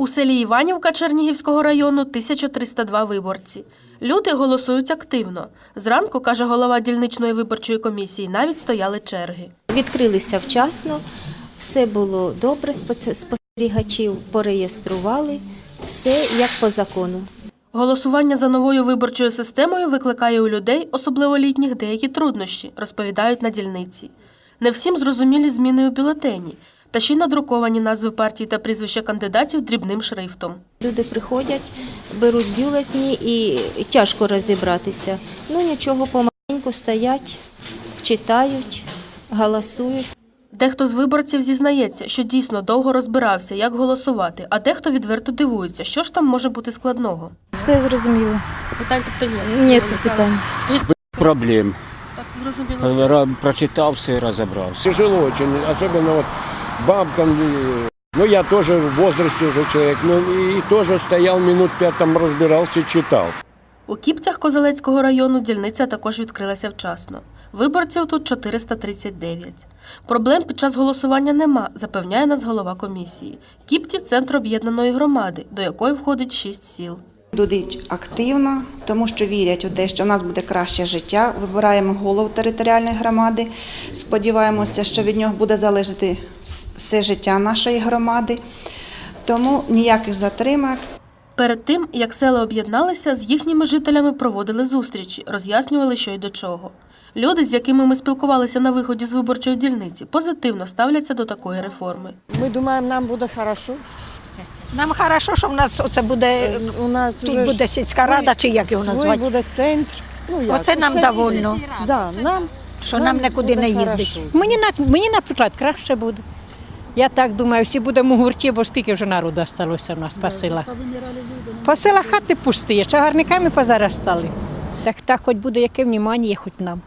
У селі Іванівка Чернігівського району 1302 виборці. Люди голосують активно. Зранку, каже голова дільничної виборчої комісії, навіть стояли черги. Відкрилися вчасно, все було добре, спостерігачів пореєстрували, все як по закону. Голосування за новою виборчою системою викликає у людей, особливо літніх, деякі труднощі, розповідають на дільниці. Не всім зрозумілі зміни у бюлетені, та ще й надруковані назви партій та прізвища кандидатів дрібним шрифтом. Люди приходять, беруть бюлетні і тяжко розібратися. Ну нічого, помаленьку стоять, читають, голосують. Дехто з виборців зізнається, що дійсно довго розбирався, як голосувати, а дехто відверто дивується, що ж там може бути складного. Все зрозуміло. Питань тобто є. Ні питань. проблем. Так зрозуміло. Прочитав все і розібрався. Тяжело очень, особенно вот бабкам. Ну, я тоже в возрасте уже человек, ну, и тоже стоял минут пять, там разбирался, читал. У Кіптях Козелецького району дільниця також відкрилася вчасно. Виборців тут 439. Проблем під час голосування нема, запевняє нас голова комісії. Кіпті центр об'єднаної громади, до якої входить шість сіл. Дудуть активно, тому що вірять у те, що в нас буде краще життя. Вибираємо голову територіальної громади. Сподіваємося, що від нього буде залежати все життя нашої громади. Тому ніяких затримок. Перед тим, як села об'єдналися, з їхніми жителями проводили зустрічі, роз'яснювали, що й до чого. Люди, з якими ми спілкувалися на виході з виборчої дільниці, позитивно ставляться до такої реформи. Ми думаємо, нам буде хорошо. Нам хорошо, що в нас оце буде У нас тут уже ж буде сільська рада, чи як його свій назвати. буде центр. Ну, як, Оце нам усе довольно. Да, нам, Що нам нам нікуди не їздить. Мені, мені, наприклад, краще буде. Я так думаю, всі будемо у гурті, бо скільки вже народу залишилося в нас по селах. По селах хати пусті, чагарниками позаростали. Так, так хоч буде яке внімання, хоч нам.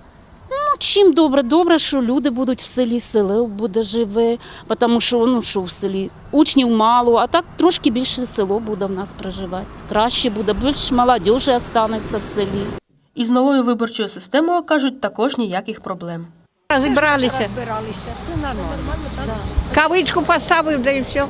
Ну, чим добре, добре, що люди будуть в селі, село буде живе, тому що ну що в селі учнів мало, а так трошки більше село буде в нас проживати. Краще буде, більше молодіжі останеться в селі. І з новою виборчою системою кажуть також ніяких проблем. Розібралися. Все нормально. Кавичку поставив, да і все.